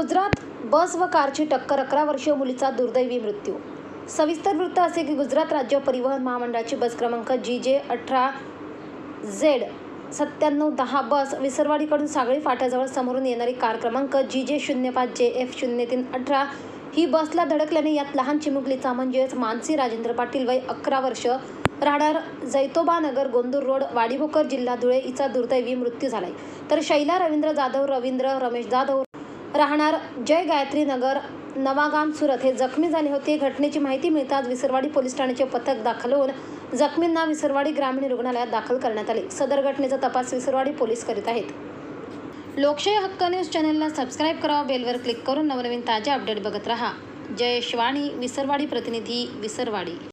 गुजरात बस व कारची टक्कर अकरा वर्षीय मुलीचा दुर्दैवी मृत्यू. सविस्तर वृत्त असे की गुजरात राज्य परिवहन महामंडळाची बस क्रमांक जी जे अठरा झेड सत्त्याण्णव दहा बस विसरवाडीकडून सागळी फाट्याजवळ समोरून येणारी कार क्रमांक जी जे शून्य पाच जे एफ शून्य तीन अठरा ही बसला धडकल्याने यात लहान चिमुकलीचा म्हणजेच मानसी राजेंद्र पाटील वय अकरा वर्ष राहणार जैतोबानगर गोंदूर रोड वाडीभोकर जिल्हा धुळे हिचा दुर्दैवी मृत्यू झालाय. तर शैला रवींद्र जाधव रवींद्र रमेश जाधव राहणार जय गायत्री नगर नवागाम सुरत. हे जखमी झाले होते. घटनेची माहिती मिळताच विसरवाडी पोलीस ठाण्याचे पथक दाखल होऊन जखमींना विसरवाडी ग्रामीण रुग्णालयात दाखल करण्यात आले. सदर घटनेचा तपास विसरवाडी पोलीस करीत आहेत. लोकशाही हक्क न्यूज चॅनलला सबस्क्राईब करा बेलवर क्लिक करून नवनवीन ताज्या अपडेट बघत रहा. जयेश वाणी विसरवाडी प्रतिनिधी विसरवाडी.